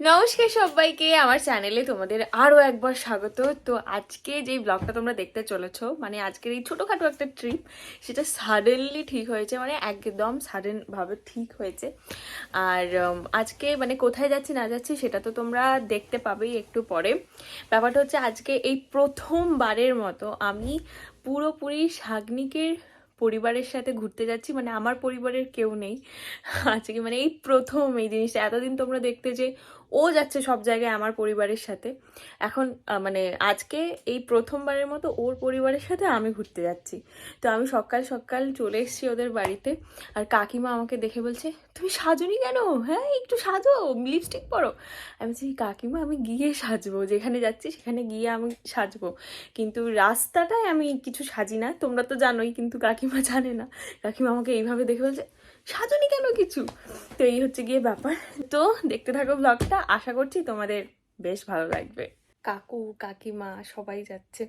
নমস্কার সবাইকে, আমার চ্যানেলে তোমাদের আরও একবার স্বাগত। তো আজকে যেই ব্লগটা তোমরা দেখতে চলেছো মানে আজকের এই ছোটোখাটো একটা ট্রিপ সেটা সাডেনলি ঠিক হয়েছে মানে একদম সাডেন ভাবে ঠিক হয়েছে। আর আজকে মানে কোথায় যাচ্ছি, না যাচ্ছি, সেটা তো তোমরা দেখতে পাবেই একটু পরে। ব্যাপারটা হচ্ছে আজকে এই প্রথমবারের মতো আমি পুরোপুরি শাগনিকের পরিবারের সাথে ঘুরতে যাচ্ছি মানে আমার পরিবারের কেউ নেই। আজকে মানে এই প্রথম এই জিনিসটা। এতদিন তোমরা দেখতে যে ও যাচ্ছে সব জায়গায় আমার পরিবারের সাথে। এখন মানে আজকে এই প্রথমবারের মতো ওর পরিবারের সাথে আমি ঘুরতে যাচ্ছি। তো আমি সকাল সকাল চলে এসেছি ওদের বাড়িতে আর কাকিমা আমাকে দেখে বলছে, তুমি সাজনি কেন? হ্যাঁ একটু সাজো লিপস্টিক পরো। আমি বলছি, কাকিমা, আমি গিয়ে সাজবো, যেখানে যাচ্ছি সেখানে গিয়ে আমি সাজবো। কিন্তু রাস্তাটায় আমি কিছু সাজি না, তোমরা তো জানোই, কিন্তু কাকিমা জানে না। কাকিমা আমাকে এইভাবে দেখে বলছে সাজনি কেন কিছু? তো এই হচ্ছে গিয়ে ব্যাপার। তো দেখতে থাকো ব্লগটা আশা করছি তোমাদের বেশ ভালো লাগবে। কাকু, কাকিমা সবাই যাচ্ছে।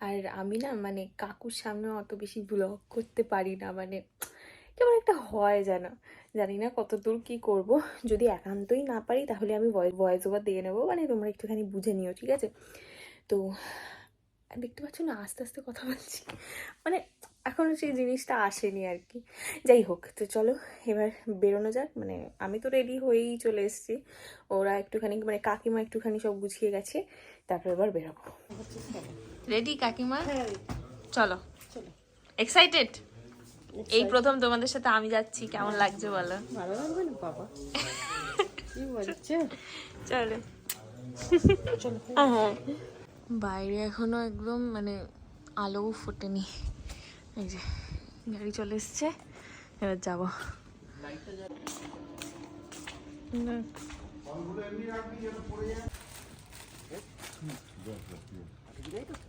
আর আমি না মানে কাকুর সামনে অত বেশি ব্লগ করতে পারি না মানে কেমন একটা হয় যেন। জানি না কত দূর কী করব। যদি একান্তই না পারি, তাহলে আমি ভয়েস ওভার দিয়ে নেব। মানে তোমরা একটুখানি বুঝে নিও, ঠিক আছে? তো, দেখতে পাচ্ছ না, আস্তে আস্তে কথা বলছি। মানে এখনও সেই জিনিসটা আসেনি আর কি। যাই হোক তো চলো এবার বেরোনো যাক। মানে আমি তো রেডি হয়েই চলে এসেছি। ওরা একটুখানি মানে কাকিমা একটুখানি সব গুছিয়ে গেছে। তারপর এবার বেরোবো। রেডি কাকিমা? চলো। এক্সাইটেড এই প্রথম তোমাদের সাথে আমি যাচ্ছি কেমন লাগছে বলো? ভালো লাগবে না বাবা? কি বলছে? চলো। হ্যাঁ। বাইরে এখনও একদম মানে আলোও ফোটেনি। এই যে গাড়ি চলে এসছে। এবার যাব।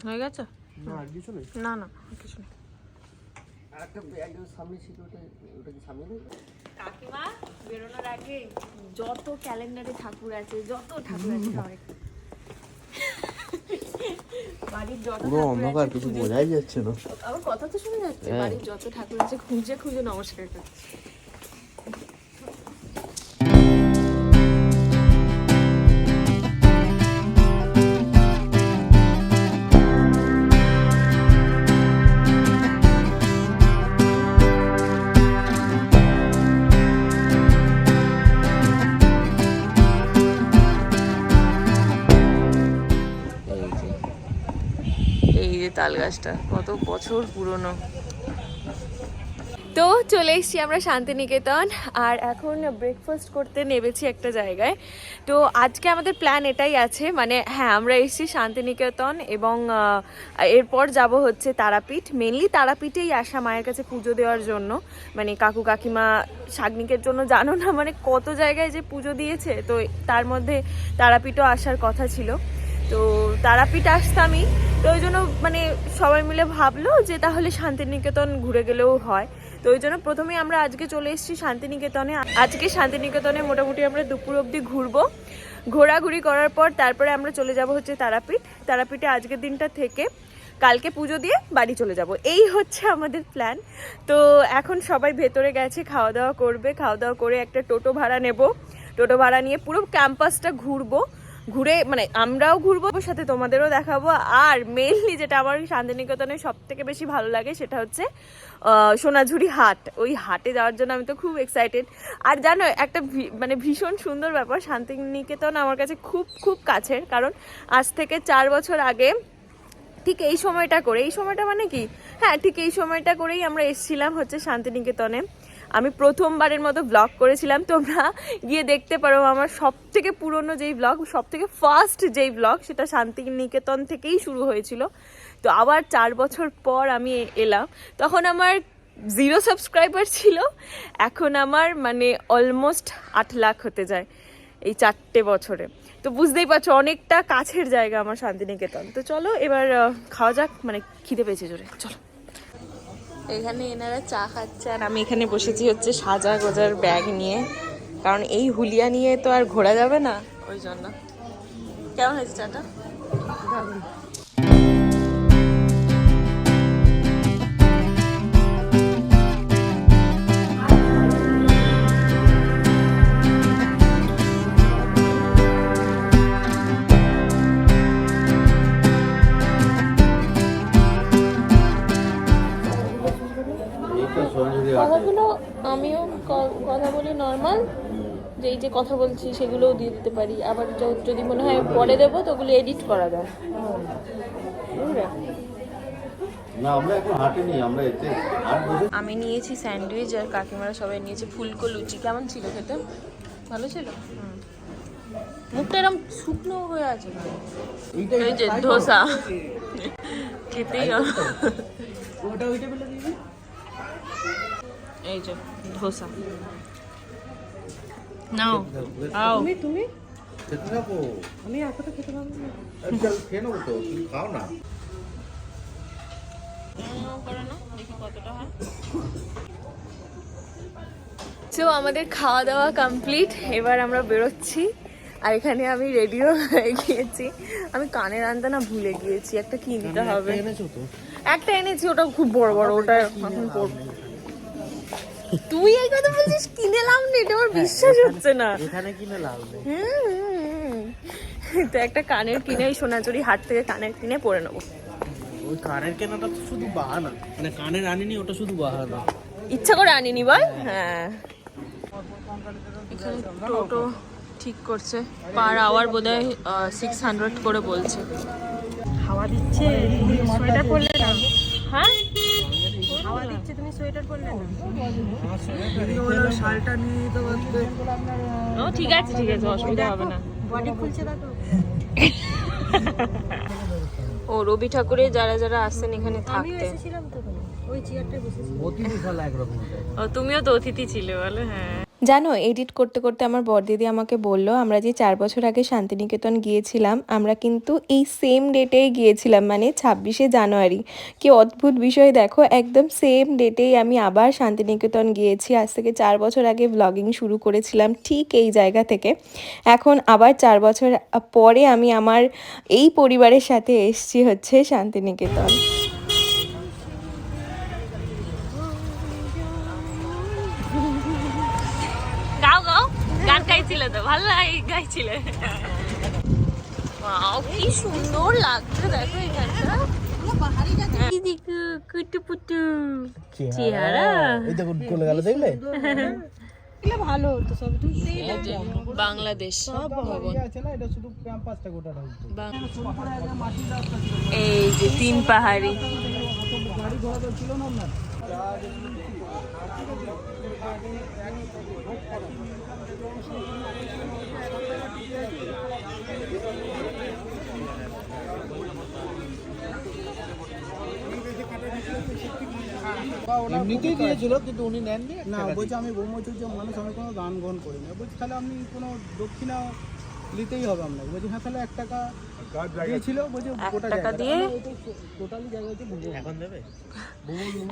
হয়ে গেছে? না আর কিছু নেই না না কিছু নেই আরেকটা একদম সামনে ছিল ওটা ওটা কি সামনে নেই? কাকিমা বেরোনোর আগে যত ক্যালেন্ডারে ঠাকুর আছে যত ঠাকুর আছে পুরো অন্ধকার কিছু বোঝাই যাচ্ছে না আমার কথা তো শুনে যাচ্ছে হ্যাঁ। বাড়ির যত ঠাকুর আছে খুঁজে খুঁজে নমস্কার করছি তাল গাছটা। কত বছর পুরনো। তো চলে এসেছি আমরা শান্তিনিকেতন, আর এখন ব্রেকফাস্ট করতে নেমেছি একটা জায়গায়। তো আজকে আমাদের প্ল্যান এটাই আছে মানে হ্যাঁ আমরা এসেছি শান্তিনিকেতন এবং এরপর যাব হচ্ছে তারাপীঠ। মেনলি তারাপীঠেই আসা মায়ের কাছে পুজো দেওয়ার জন্য। মানে কাকু কাকিমা শাগনিকের জন্য জানো না মানে কত জায়গায় যে পুজো দিয়েছে। তো তার মধ্যে তারাপীঠও আসার কথা ছিল। তো তারাপীঠ আসতামই। তো ওই জন্য মানে সবাই মিলে ভাবলো যে তাহলে শান্তিনিকেতন ঘুরে গেলেও হয়। তো ওই জন্য প্রথমে আমরা আজকে চলে এসেছি শান্তিনিকেতনে। আজকে শান্তিনিকেতনে মোটামুটি আমরা দুপুর অবধি ঘুরবো। ঘোরাঘুরি করার পর তারপরে আমরা চলে যাব হচ্ছে তারাপীঠ। তারাপীঠে আজকের দিনটা থেকে কালকে পুজো দিয়ে বাড়ি চলে যাব। এই হচ্ছে আমাদের প্ল্যান তো এখন সবাই ভেতরে গেছে খাওয়া দাওয়া করবে। খাওয়া দাওয়া করে একটা টোটো ভাড়া নেব। টোটো ভাড়া নিয়ে পুরো ক্যাম্পাসটা ঘুরবো। ঘুরে মানে আমরাও ঘুরবো, সাথে তোমাদেরও দেখাবো। আর মেইনলি যেটা আমার শান্তিনিকেতনে সব থেকে বেশি ভালো লাগে, সেটা হচ্ছে সোনাঝুরি হাট। ওই হাটে যাওয়ার জন্য আমি তো খুব এক্সাইটেড আর জানো, একটা মানে ভীষণ সুন্দর ব্যাপার, শান্তিনিকেতন আমার কাছে খুব খুব কাছের। কারণ আজ থেকে চার বছর আগে, ঠিক এই সময়টা করে, এই সময়টা মানে কি? হ্যাঁ ঠিক এই সময়টা করেই আমরা এসেছিলাম হচ্ছে শান্তিনিকেতনে। আমি প্রথমবারের মতো ব্লগ করেছিলাম, তোমরা গিয়ে দেখতে পারো আমার সব থেকে পুরনো যেই ব্লগ সব থেকে ফার্স্ট যেই ব্লগ সেটা শান্তিনিকেতন থেকেই শুরু হয়েছিল। তো আবার চার বছর পর আমি এলাম। তখন আমার জিরো সাবস্ক্রাইবার ছিল, এখন আমার মানে অলমোস্ট আট লাখ হতে যায় এই চারটে বছরে। তো বুঝতেই পারছ, অনেকটা কাছের জায়গা আমার শান্তিনিকেতন। তো চলো এবার খাওয়া যাক মানে খিদে পেয়েছে জোরে। চলো। এখানে এনারা চা খাচ্ছে আর আমি এখানে বসেছি হচ্ছে সাজা গোজার ব্যাগ নিয়ে। কারণ এই হুলিয়া নিয়ে তো আর ঘোরা যাবে না। ওই জন্য। কেমন হয়েছে চাটা? বলি নর্মাল যে এই যে কথা বলছি সেগুলোও দিয়ে দিতে পারি। আবার যদি মনে হয় পরে দেবো তো ওগুলো এডিট করা যায়। আমি নিয়েছি স্যান্ডউইচ আর কাকিমারা সবাই নিয়েছে ফুলকো লুচি। কেমন ছিল খেতে? ভালো ছিল? হুম। মুখটা এরকম শুকনো হয়ে আছে এই যে ধোসা। খেতেই দিন। এই যে ধোসা। নাও। তুমি তুমি? খেতে থাকো আমি এতটা খেতে পারব না। চল খেয়ে নেব তো তুমি খাও না। তো আমাদের খাওয়া দাওয়া কমপ্লিট এবার আমরা বেরোচ্ছি। আর এখানে আমি রেডিও হয়ে গিয়েছি। আমি কানের আনতে না ভুলে গিয়েছি একটা কিনতে হবে? একটা এনেছি ওটা খুব বড় বড় ওটা এখন পরবো তুই এই কথা বলছিস? কিনে লাভ নেই এটা আমার বিশ্বাস হচ্ছে না। এখানে কিনে লাভ নেই। তো একটা কানের কিনে ওই সোনাচুরি হাট থেকে কানের কিনে পরে নেব। ওই কানের কেনাটা তো শুধু বাহানা। মানে কানের আনিনি ওটা শুধু বাহানা। ইচ্ছা করে আনিনি বল? হ্যাঁ। এখানে টোটো ঠিক করছে। পার আওয়ার বোধ হয় সিক্স হান্ড্রেড করে বলছে। হাওয়া দিচ্ছে। সোয়েটার পরলে না? হ্যাঁ? সোয়েটার পরলে না? শালটা নিয়ে পারতে ও ঠিক আছে ঠিক আছে অসুবিধা হবে না। বডি খুলছে দেখো। ও রবি ঠাকুরের যারা যারা আসছেন এখানে থাকতে। তো ওই চেয়ারটা বসেছিলাম। অতিথি শালা একরকম। ও তুমিও তো অতিথি ছিলে বলো হ্যাঁ। জানো এডিট করতে করতে আমার বরদিদি আমাকে বলল, আমরা যে চার বছর আগে শান্তিনিকেতন গিয়েছিলাম, আমরা কিন্তু এই সেম ডেটেই গিয়েছিলাম মানে ছাব্বিশে জানুয়ারি। কি অদ্ভুত বিষয় দেখো, একদম সেম ডেটেই আমি আবার শান্তিনিকেতন গিয়েছি। আজ থেকে চার বছর আগে ব্লগিং শুরু করেছিলাম ঠিক এই জায়গা থেকে। এখন আবার চার বছর পরে আমি আমার এই পরিবারের সাথে এসছি হচ্ছে শান্তিনিকেতন। গাইছিলে তো ভালো লাগে গাইছিলে। কি সুন্দর লাগছে দেখো এখানটা। চেহারা। এই গেল দেখলে? ভালো তো সব তুমি এই যে বাংলাদেশ এই যে তিন পাহাড়ি। ছিল না। এমনিতেই দিয়েছিল কিন্তু উনি নেননি না বলছে আমি ব্রহ্মচর্য মানুষ আমি কোনো দান গ্রহণ করি না বলছি তাহলে আপনি কোনো দক্ষিণা নিতেই হবে আপনাকে। বলছি হ্যাঁ তাহলে এক টাকা দিয়েছিল বলছে গোটা টাকা দিয়ে? টোটালি জায়গা হচ্ছে এখন দেবে?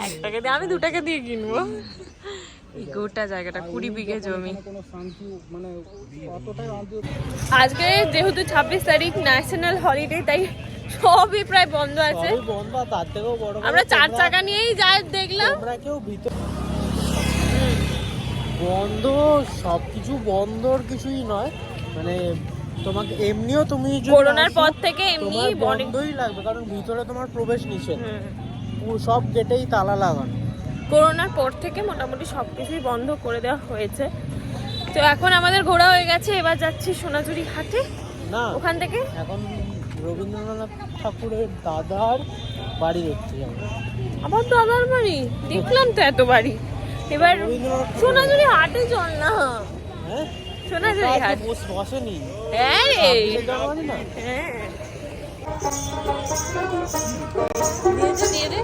এক টাকা দিয়ে আমি দু টাকা দিয়ে কিনবো। এই গোটা জায়গাটা কুড়ি বিঘে জমি। মানে আজকে যেহেতু ছাব্বিশ তারিখ ন্যাশনাল হলিডে তাই সবই প্রায় বন্ধ আছে। বন্ধ তার থেকেও বড় আমরা চার চাকা নিয়েই যা দেখলাম। তোমরা কেউ ভিতর বন্ধ সবকিছু বন্ধর কিছুই নয়। মানে তোমাকে এমনিও তুমি করোনার পর থেকে এমনি বন্ধই লাগবে কারণ ভিতরে তোমার প্রবেশ নিষেধ। সব গেটেই তালা লাগানো। করোনার পর থেকে মোটামুটি সব কিছুই বন্ধ করে দেওয়া হয়েছে। তো এখন আমাদের ঘোরা হয়ে গেছে এবার যাচ্ছি সোনাঝুরি হাটে। না ওখান থেকে? এখন রবীন্দ্রনাথ ঠাকুরের দাদার বাড়ি দেখতে যাব। আবার দাদার বাড়ি? দেখলাম তো এত বাড়ি। এবার সোনাঝুরি হাটে চল না। হ্যাঁ? সোনাঝুরি হাট। বসেনি। হ্যাঁ রে। হ্যাঁ। দিয়ে দে।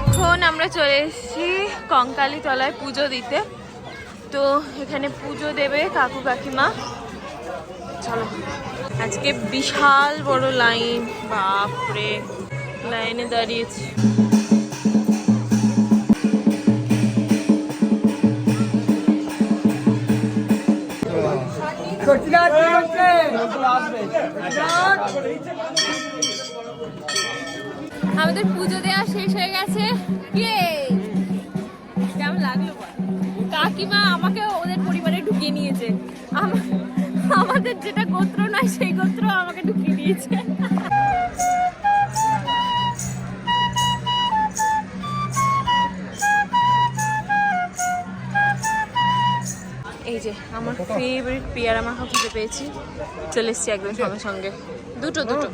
এখন আমরা চলে এসেছি কঙ্কালী তলায় পুজো দিতে। তো এখানে পুজো দেবে কাকু কাকিমা। চলো, আজকে বিশাল বড় লাইন, বাপরে, লাইনে দাঁড়িয়েছি। আমাদের পুজো দেওয়া শেষ হয়ে গেছে। ইয়ে! কাকিমা আমাকে ওদের পরিবারে ঢুকিয়ে নিয়েছে। আমাদের যেটা গোত্র নয়, সেই গোত্র আমাকে ঢুকিয়ে দিয়েছে। এই যে, আমার ফেভারিট পেয়ারা মাখা খুঁজে পেয়েছি। চলে এসছি একদম সঙ্গে সঙ্গে। দুটো দুটো।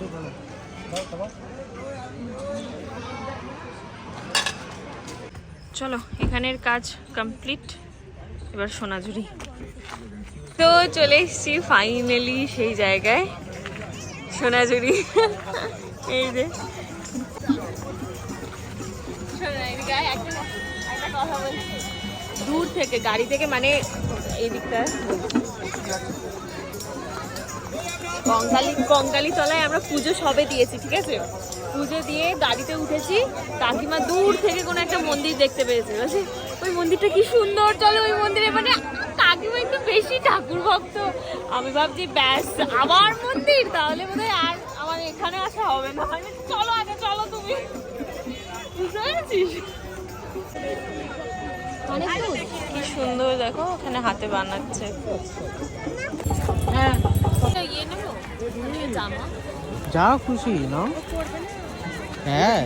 চলো, এখানের কাজ কমপ্লিট এবার সোনাঝুরি। তো চলে এসছি ফাইনালি সেই জায়গায়, সোনাঝুরি। এই যে। দূর থেকে, গাড়ি থেকে মানে এই দিকটা কঙ্কালি কঙ্কালি তলায় আমরা পুজো সবে দিয়েছি, ঠিক আছে? পুজো দিয়ে গাড়িতে উঠেছি। কাকিমা দূর থেকে কোনো একটা মন্দির দেখতে পেয়েছে। বলছে ওই মন্দিরটা কি সুন্দর চলো ওই মন্দিরে। মানে কাকিমা একটু বেশি ঠাকুর ভক্ত। আমি ভাবছি ব্যাস আবার মন্দির? তাহলে বোধহয় আর আমার এখানে আসা হবে না। চলো আগে চলো তুমি। বুঝতে পেরেছিস? কি সুন্দর দেখো ওখানে হাতে বানাচ্ছে। হ্যাঁ। ইয়ে জামা? যা খুশি না? হ্যাঁ।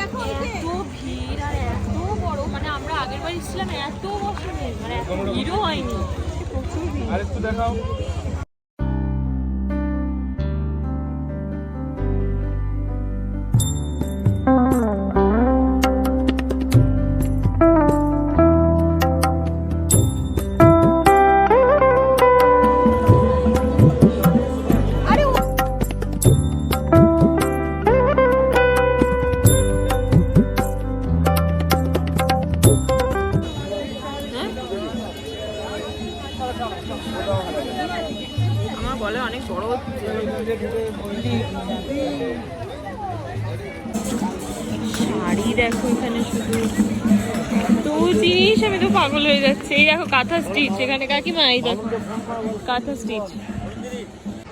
এত ভিড় আর এত বড় মানে আমরা আগের বার এসেছিলাম এত বছর মানে এত ভিড়ও হয়নি। আমার শাড়ি দেখো এখানে শুধু। জিনিস, আমি তো পাগল হয়ে যাচ্ছে। এই দেখো কাঁথা স্টিচ এখানে কাকিমা, এই দেখো। কাঁথা স্টিচ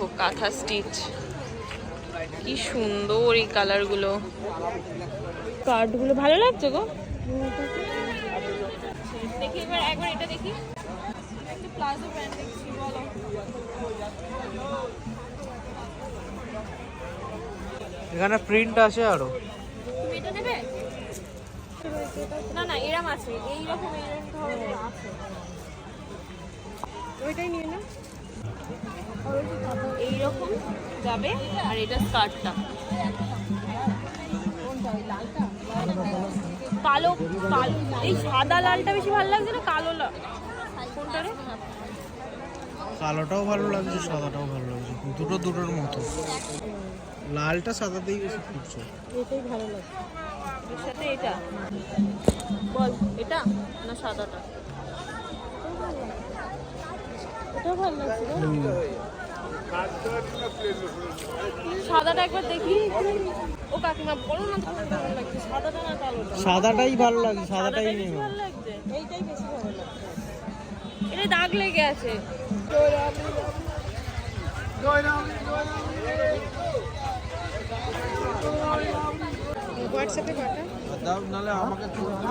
ও, কাঁথা স্টিচ কি সুন্দর এই কালারগুলো কার্ডগুলো ভালো লাগছে গো? দেখি এবার, একবার এটা দেখি। একটা প্লাজো ব্র্যান্ড দেখছি। এখানে প্রিন্ট আছে আরও। না না এরম আছে। এইরকম এরকম ধরনের আছে। ওইটাই নিয়ে না এইরকম যাবে আর এটা স্কার্টটা কালো কালো এই সাদা লালটা বেশি ভালো লাগছে না? কালো লাল কোনটা রে? কালোটাও ভালো লাগছে সাদাটাও ভালো লাগছে। দুটো দুটোর মতো। লালটা সাদাতেই বেশি এটাই ভালো ফুটছে এর সাথে এটা? বল এটা না সাদাটা? এটা ভালো লাগছে সাদাটা একবার দেখি। ও কাকিমা বলো না ভালো লাগছে? সাদাটা না কালোটা? সাদাটাই ভালো লাগছে সাদাটাই সাদাটাই নেই ভালো লাগছে? এইটাই বেশি ভালো লাগছে। এটা দাগ লেগে আছে। হোয়াটসঅ্যাপে পাঠা দাও নাহলে আমাকে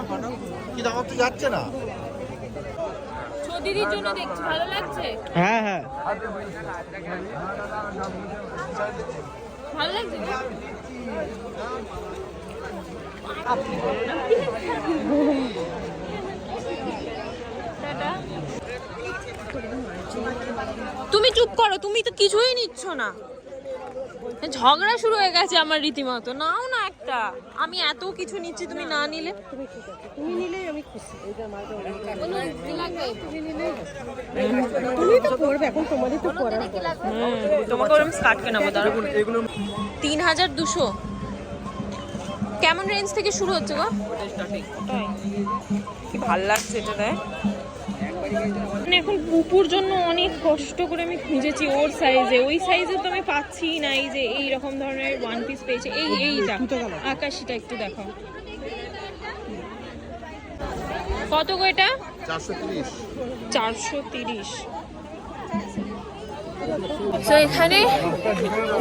পাঠাও। কি দাও তো যাচ্ছে না? দিদির জন্য দেখছি ভালো লাগছে? হ্যাঁ হ্যাঁ। ভালো লাগছে তুমি চুপ করো তুমি তো কিছুই নিচ্ছ না। ঝগড়া শুরু হয়ে গেছে আমার রীতিমতো। নাও না একটা। আমি এত কিছু নিচ্ছি তুমি না নিলে? তুমি নিলেই আমি খুশি? তুমি তো করবে এখন তোমারই তো করার হুম, তোমাকে ওরকম স্কার্ট কেনাবো দাঁড়া তিন হাজার দুশো। কেমন রেঞ্জ থেকে শুরু হচ্ছে গো? কি ভালো লাগছে এটা দেয় এখন পুপুর জন্য অনেক কষ্ট করে আমি খুঁজেছি ওর সাইজে ওই সাইজে তো আমি পাচ্ছি নাই যে এই রকম ধরনের ওয়ান পিস পেয়েছে। এই এইটা। আকাশিটা একটু দেখাও। কত গো এটা? চারশো তিরিশ। চারশো তিরিশ। তো এখানে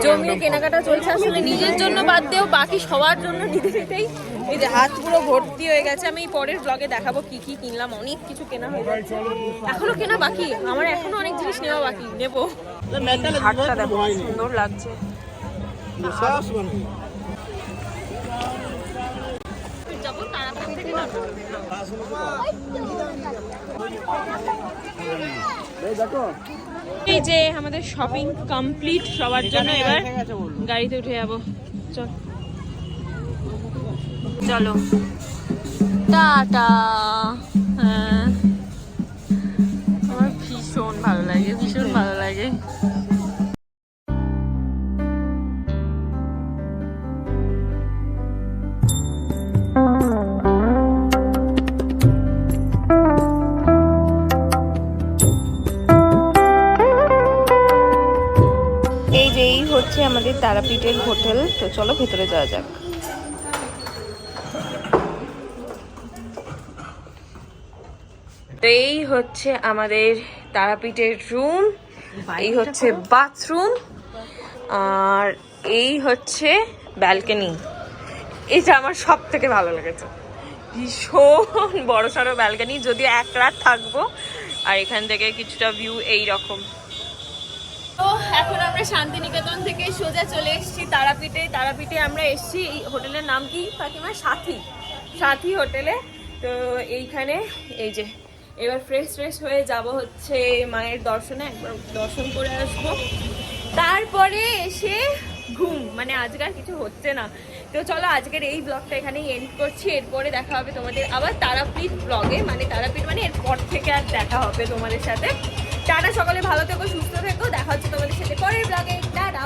জমিয়ে কেনাকাটা চলছে। আসলে নিজের জন্য বাদ দিয়েও বাকি সবার জন্য নিতে নিতেই এই যে হাত পুরো ভর্তি হয়ে গেছে। আমি পরের ব্লগে দেখাবো কি কি কিনলাম। অনেক কিছু কেনা হয়ে গেছে এখনও কেনা বাকি। আমার এখনও অনেক জিনিস নেওয়া বাকি। নেব। হাটটা দেখো সুন্দর লাগছে। তাড়াতাড়ি এই যে আমাদের শপিং কমপ্লিট সবার জন্য এবার গাড়িতে উঠে যাব। চল। চলো। টাটা। হ্যাঁ। এই হচ্ছে আমাদের তারাপীঠের হোটেল। তো চলো ভেতরে যাওয়া যাক। তো এই হচ্ছে আমাদের তারাপীঠের রুম এই হচ্ছে বাথরুম আর এই হচ্ছে ব্যালকনি এটা আমার সব থেকে ভালো লেগেছে। ভীষণ বড় সড়ো ব্যালকনি যদিও এক রাত থাকব আর এখান থেকে কিছুটা ভিউ এই রকম তো এখন আমরা শান্তিনিকেতন থেকে সোজা চলে এসেছি তারাপীঠে। তারাপীঠে আমরা এসেছি, এই হোটেলের নাম কি কাকিমা সাথী। সাথী হোটেলে। তো এইখানে এই যে, এবার ফ্রেশ ফ্রেশ হয়ে যাব হচ্ছে মায়ের দর্শনে, একবার দর্শন করে আসব। তারপরে এসে ঘুম মানে আজকে আর কিছু হচ্ছে না। তো চলো আজকের এই ব্লগটা এখানেই এন্ড করছি। এরপরে দেখা হবে তোমাদের আবার তারাপীঠ ব্লগে মানে তারাপীঠ মানে এরপর থেকে আর দেখা হবে তোমাদের সাথে। টাটা সকলে ভালো থেকো সুস্থ থেকো। দেখা হচ্ছে তোমাদের সাথে পরের ব্লগে টাটা।